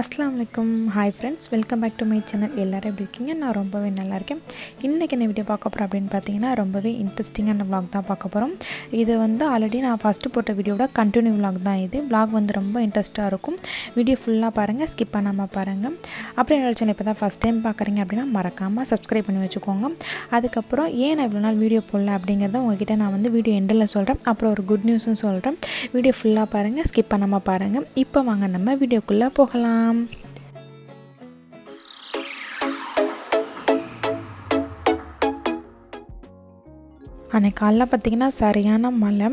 அஸ்லாம் வலைக்கம். Hi friends welcome back to my channel எல்லோரும் எப்படி இருக்கீங்க? நான் ரொம்பவே நல்லா இருக்கேன். இன்றைக்கி என்ன வீடியோ பார்க்க போகிறோம் அப்படின்னு பார்த்தீங்கன்னா ரொம்பவே இன்ட்ரெஸ்டிங்கான vlog தான் பார்க்க போகிறோம் இது வந்து ஆல்ரெடி நான் ஃபஸ்ட்டு போட்ட வீடியோட கண்டினியூ vlog தான் இது. Vlog வந்து ரொம்ப இன்ட்ரெஸ்ட்டாக இருக்கும். வீடியோ ஃபுல்லாக பாருங்கள் ஸ்கிப் பண்ணாமல் பாருங்கள் அப்புறம் என்னோட சேனல் இப்போ தான் ஃபஸ்ட் டைம் பார்க்குறீங்க அப்படின்னா மறக்காமல் சப்ஸ்கிரைப் பண்ணி வச்சுக்கோங்க. அதுக்கப்புறம் ஏன் நான் இவ்வளோ நாள் வீடியோ போடல அப்படிங்கிறத உங்ககிட்ட நான் வந்து வீடியோ எண்டில் சொல்கிறேன் அப்புறம் ஒரு குட் நியூஸும் சொல்கிறேன் வீடியோ ஃபுல்லாக பாருங்கள் ஸ்கிப் பண்ணாமல் பாருங்கள் இப்போ வாங்க நம்ம வீடியோக்குள்ளே போகலாம். அன்றைக்கி காலைல பார்த்திங்கன்னா சரியான மழை.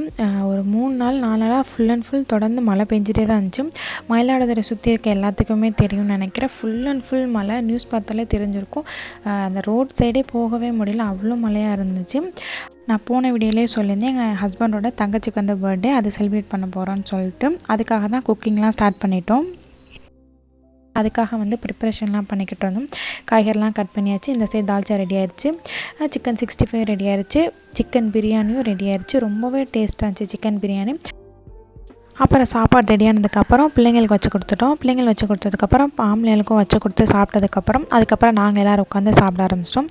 ஒரு மூணு நாள் நாலு நாளாக ஃபுல் அண்ட் ஃபுல் தொடர்ந்து மழை பெஞ்சிட்டே தான் இருந்துச்சு. மயிலாடுதுறை சுற்றி இருக்க எல்லாத்துக்குமே தெரியும்னு நினைக்கிறேன். ஃபுல் அண்ட் ஃபுல் மழை நியூஸ் பார்த்தாலே தெரிஞ்சிருக்கும். அந்த ரோட் சைடே போகவே முடியல. அவ்வளோ மழையாக இருந்துச்சு. நான் போன வீடியோலேயே சொல்லியிருந்தேன். எங்கள் ஹஸ்பண்டோட தங்கச்சிக்கு வந்த பர்த்டே அது செலிப்ரேட் பண்ண போகிறோன்னு சொல்லிட்டு. அதுக்காக தான் குக்கிங்லாம் ஸ்டார்ட் பண்ணிட்டோம். அதுக்காக வந்து ப்ரிப்ரேஷன்லாம் பண்ணிக்கிட்டு இருந்தோம். காய்கறிலாம் கட் பண்ணியாச்சு. இந்த சைடு தால்ச்சா ரெடி ஆயிடுச்சு சிக்கன் சிக்ஸ்டி ஃபைவ் ரெடி ஆயிடுச்சு சிக்கன் பிரியாணியும் ரெடி ஆயிடுச்சு ரொம்பவே டேஸ்ட்டாக இருந்துச்சு சிக்கன் பிரியாணி. அப்புறம் சாப்பாடு ரெடியானதுக்கப்புறம் பிள்ளைங்களுக்கு வச்சு கொடுத்துட்டோம். பிள்ளைங்களுக்கு வச்சு கொடுத்ததுக்கப்புறம் ஆம்பளைங்களுக்கும் வச்சு கொடுத்து சாப்பிட்டதுக்கப்புறம் அதுக்கப்புறம் நாங்கள் எல்லோரும் உட்காந்து சாப்பிட ஆரம்பிச்சிட்டோம்.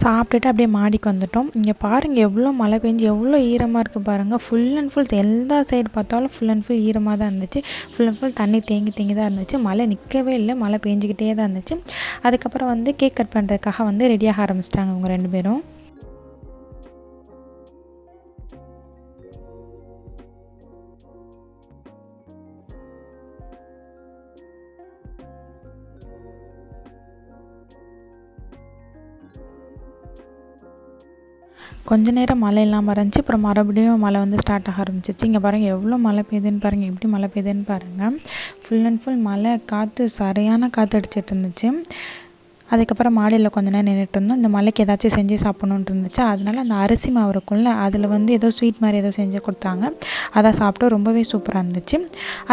சாப்பிட்டுட்டு அப்படியே மாடிக்கு வந்துட்டோம். இங்கே பாருங்கள் எவ்வளோ மழை பெஞ்சு எவ்வளோ ஈரமாக இருக்குது பாருங்கள் ஃபுல் அண்ட் ஃபுல் எல்லா சைடு பார்த்தாலும் ஃபுல் அண்ட் ஃபுல் ஈரமாக தான் இருந்துச்சு. ஃபுல் அண்ட் ஃபுல் தண்ணி தேங்கி தேங்கி தான் இருந்துச்சு. மழை நிற்கவே இல்லை மழை பெஞ்சிக்கிட்டே தான் இருந்துச்சு. அதுக்கப்புறம் வந்து கேக் கட் பண்ணுறதுக்காக வந்து ரெடியாக ஆரம்பிச்சிட்டாங்க அவங்க ரெண்டு பேரும். கொஞ்ச நேரம் மழை இல்லாமல் இருந்துச்சு அப்புறம் மறுபடியும் மழை வந்து ஸ்டார்ட் ஆக ஆரம்பிச்சிச்சு இங்கே பாருங்கள் எவ்வளோ மழை பெய்யுதுன்னு பாருங்கள் எப்படி மழை பெய்யுதுன்னு பாருங்கள் ஃபுல் அண்ட் ஃபுல் மழை காற்று சரியான காற்று அடிச்சிட்டு இருந்துச்சு. அதுக்கப்புறம் மாடியில் கொஞ்ச நேரம் நின்றுட்டு இருந்தோம். இந்த மலைக்கு ஏதாச்சும் செஞ்சு சாப்பிட்ணுன்ட்டு இருந்துச்சு. அதனால அந்த அரிசி மாவு இருக்கும்ல அதில் வந்து ஏதோ ஸ்வீட் மாதிரி ஏதோ செஞ்சு கொடுத்தாங்க. அதை சாப்பிட்டு ரொம்பவே சூப்பராக இருந்துச்சு.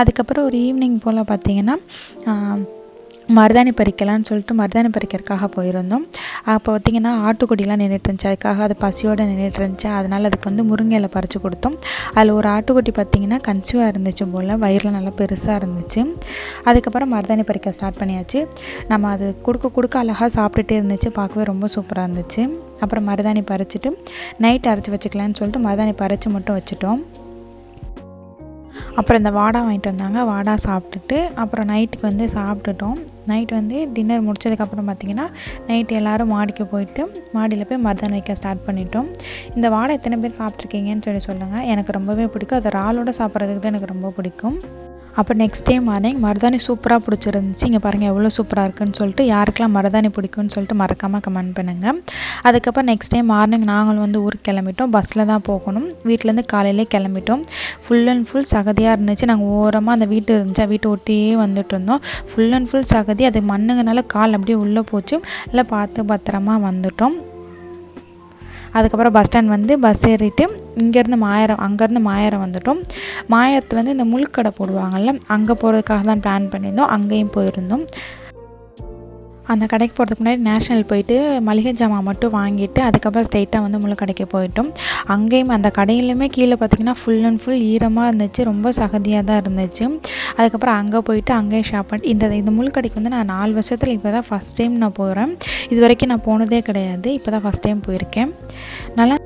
அதுக்கப்புறம் ஒரு ஈவினிங் போல் பார்த்தீங்கன்னா மருதாணி பறிக்கலான்னு சொல்லிட்டு மருதாணி பறிக்கிறதுக்காக போயிருந்தோம். அப்போ பார்த்திங்கன்னா ஆட்டுக்குடிலாம் நின்றுட்டு இருந்துச்சு அதுக்காக அது பசியோடு நின்றுட்டு இருந்துச்சு அதனால் அதுக்கு வந்து முருங்கையில் பறித்து கொடுத்தோம். அதில் ஒரு ஆட்டுக்குட்டி பார்த்திங்கன்னா கன்சியூவாக இருந்துச்சு போல். வயிறில் நல்லா பெருசாக இருந்துச்சு. அதுக்கப்புறம் மருதாணி பறிக்க ஸ்டார்ட் பண்ணியாச்சு. நம்ம அது கொடுக்க கொடுக்க அழகாக சாப்பிட்டுட்டே இருந்துச்சு. பார்க்கவே ரொம்ப சூப்பராக இருந்துச்சு. அப்புறம் மருதாணி பறிச்சுட்டு நைட் அரைச்சி வச்சுக்கலான்னு சொல்லிட்டு மருதாணி பறித்து மட்டும் வச்சுட்டோம். அப்புறம் இந்த வாடா வாங்கிட்டு வந்தாங்க. வாடா சாப்பிட்டுட்டு அப்புறம் நைட்டுக்கு வந்து சாப்பிட்டுட்டோம். நைட் வந்து டின்னர் முடிச்சதுக்கப்புறம் பார்த்திங்கன்னா நைட் எல்லோரும் மாடிக்கு போயிட்டு மாடியில் போய் மருதாணி வைக்க ஸ்டார்ட் பண்ணிட்டோம். இந்த வாடை எத்தனை பேர் சாப்பிட்ருக்கீங்கன்னு சொல்லி சொல்லுங்கள் எனக்கு ரொம்பவே பிடிக்கும். அதை ராலோட சாப்பிட்றதுக்கு தான் எனக்கு ரொம்ப பிடிக்கும். அப்போ நெக்ஸ்ட் டே மார்னிங் மருதாணி சூப்பராக பிடிச்சிருந்துச்சி. இங்கே பாருங்கள் எவ்வளோ சூப்பராக இருக்குன்னு சொல்லிட்டு யாருக்கெல்லாம் மருதாணி பிடிக்கும்னு சொல்லிட்டு மறக்காமல் கமெண்ட் பண்ணுங்கள் அதுக்கப்புறம் நெக்ஸ்ட் டே மார்னிங் நாங்களும் வந்து ஊருக்கு கிளம்பிட்டோம். பஸ்ஸில் தான் போகணும். வீட்டிலேருந்து காலையிலே கிளம்பிட்டோம். ஃபுல் அண்ட் ஃபுல் சகதியாக இருந்துச்சு. நாங்கள் ஓரமாக அந்த வீட்டு இருந்துச்சு. வீட்டை ஒட்டியே வந்துட்டு இருந்தோம். ஃபுல் அண்ட் ஃபுல் சகதி அது மண்ணுங்கனால கால் அப்படியே உள்ளே போச்சு. இல்லை பார்த்து பத்திரமா வந்துட்டோம். அதுக்கப்புறம் பஸ் ஸ்டாண்ட் வந்து பஸ் ஏறிட்டு இங்கேருந்து மாயரம் அங்கேருந்து மாயரம் வந்துட்டோம். மாயரத்துலேருந்து இந்த முழுக்கடை போடுவாங்கள்ல அங்கே போகிறதுக்காக தான் பிளான் பண்ணியிருந்தோம். அங்கேயும் போயிருந்தோம். அந்த கடைக்கு போகிறதுக்கு முன்னாடி நேஷ்னல் போயிட்டு மளிகை ஜாமான் மட்டும் வாங்கிட்டு அதுக்கப்புறம் ஸ்ட்ரெயிட்டாக வந்து முழு கடைக்கு போயிட்டோம். அங்கேயும் அந்த கடையிலுமே கீழே பார்த்திங்கன்னா ஃபுல் அண்ட் ஃபுல் ஈரமாக இருந்துச்சு. ரொம்ப சகதியாக தான் இருந்துச்சு. அதுக்கப்புறம் அங்கே போயிட்டு அங்கேயே ஷாப் பண்ணி இந்த இந்த முழு கடைக்கு வந்து நான் நாலு வருஷத்தில் இப்போ தான் ஃபஸ்ட் டைம் நான் போகிறேன் இது வரைக்கும் நான் போனதே கிடையாது. இப்போ தான் ஃபஸ்ட் டைம் போயிருக்கேன். நல்லா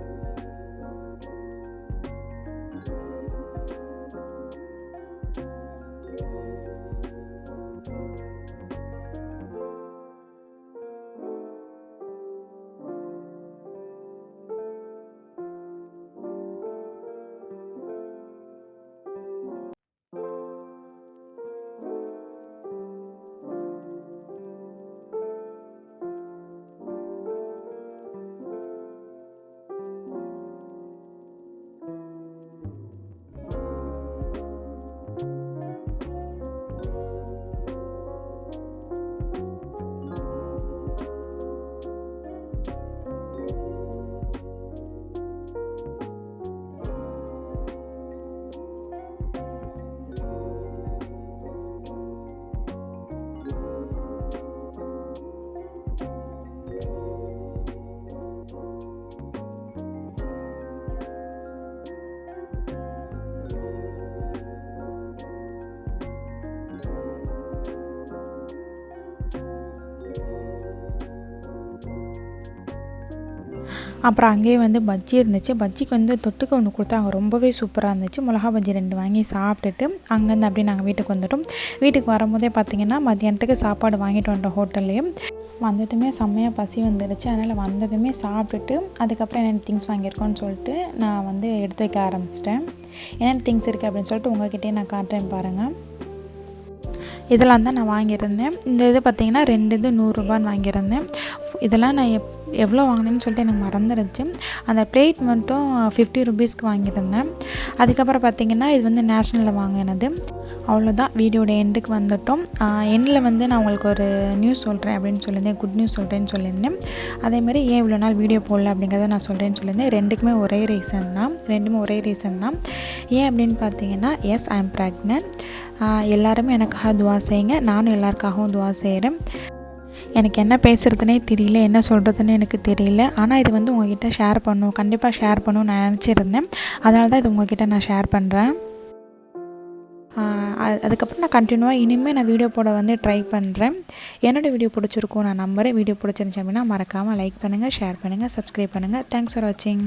அப்புறம் அங்கேயே வந்து பஜ்ஜி இருந்துச்சு. பஜ்ஜிக்கு வந்து தொட்டுக்க ஒன்று கொடுத்தாங்க. ரொம்பவே சூப்பராக இருந்துச்சு. மிளகா பஜ்ஜி ரெண்டு வாங்கி சாப்பிட்டுட்டு அங்கேருந்து அப்படியே நாங்கள் வீட்டுக்கு வந்துட்டோம். வீட்டுக்கு வரும்போதே பார்த்திங்கன்னா மத்தியானத்துக்கு சாப்பாடு வாங்கிட்டு வந்துட்டோம் ஹோட்டல்லையே வந்ததுமே செம்மையாக பசி வந்துடுச்சு. அதனால் வந்ததுமே சாப்பிட்டுட்டு அதுக்கப்புறம் என்னென்ன திங்ஸ் வாங்கியிருக்கோன்னு சொல்லிட்டு நான் வந்து எடுத்து வைக்க ஆரம்பிச்சிட்டேன். என்னென்ன திங்ஸ் இருக்குது அப்படின்னு சொல்லிட்டு உங்கள்கிட்டயே நான் காட்டுறேன் பாருங்கள் இதெல்லாம் தான் நான் வாங்கியிருந்தேன். இந்த இது பார்த்திங்கன்னா ரெண்டு இது நூறுரூபான்னு வாங்கியிருந்தேன். இதெல்லாம் நான் எப் எவ்வளோ வாங்கினேன்னு சொல்லிட்டு எனக்கு மறந்துடுச்சு அந்த பிளேட் மட்டும் ஃபிஃப்டி ருபீஸ்க்கு வாங்கியிருந்தேன். அதுக்கப்புறம் பார்த்திங்கன்னா இது வந்து நேஷ்னலில் வாங்கினது. அவ்வளோதான். வீடியோட எண்டுக்கு வந்துட்டோம். எண்டில் வந்து நான் உங்களுக்கு ஒரு நியூஸ் சொல்கிறேன் அப்படின்னு சொல்லியிருந்தேன். குட் நியூஸ் சொல்கிறேன்னு சொல்லியிருந்தேன். அதேமாதிரி ஏன் இவ்வளோ நாள் வீடியோ போடல அப்படிங்கிறத நான் சொல்கிறேன்னு சொல்லியிருந்தேன். ரெண்டுக்குமே ஒரே ரீசன் தான். ரெண்டுமே ஒரே ரீசன் தான். ஏன் அப்படின்னு பார்த்தீங்கன்னா எஸ் ஐ எம் ப்ரெக்னென்ட் எல்லாருமே எனக்காக துவா செய்யுங்க. நானும் எல்லாருக்காகவும் துவா செய்கிறேன் எனக்கு என்ன பேசுகிறதுனே தெரியல என்ன சொல்கிறதுன்னு எனக்கு தெரியல. ஆனால் இது வந்து உங்ககிட்ட ஷேர் பண்ணும். கண்டிப்பாக ஷேர் பண்ணணும்னு நான் நினச்சிருந்தேன். அதனால தான் இது உங்ககிட்ட நான் ஷேர் பண்ணுறேன் அதுக்கப்புறம் நான் கண்டினியூவாக இனிமேல் நான் வீடியோ போட வந்து ட்ரை பண்ணுறேன் என்னோடய வீடியோ பிடிச்சிருக்கும் நான் நம்புகிறேன் வீடியோ பிடிச்சிருந்துச்சு அப்படின்னா மறக்காமல் லைக் பண்ணுங்கள் ஷேர் பண்ணுங்கள் சப்ஸ்கிரைப் பண்ணுங்கள் தேங்க்ஸ் ஃபார் வாட்சிங்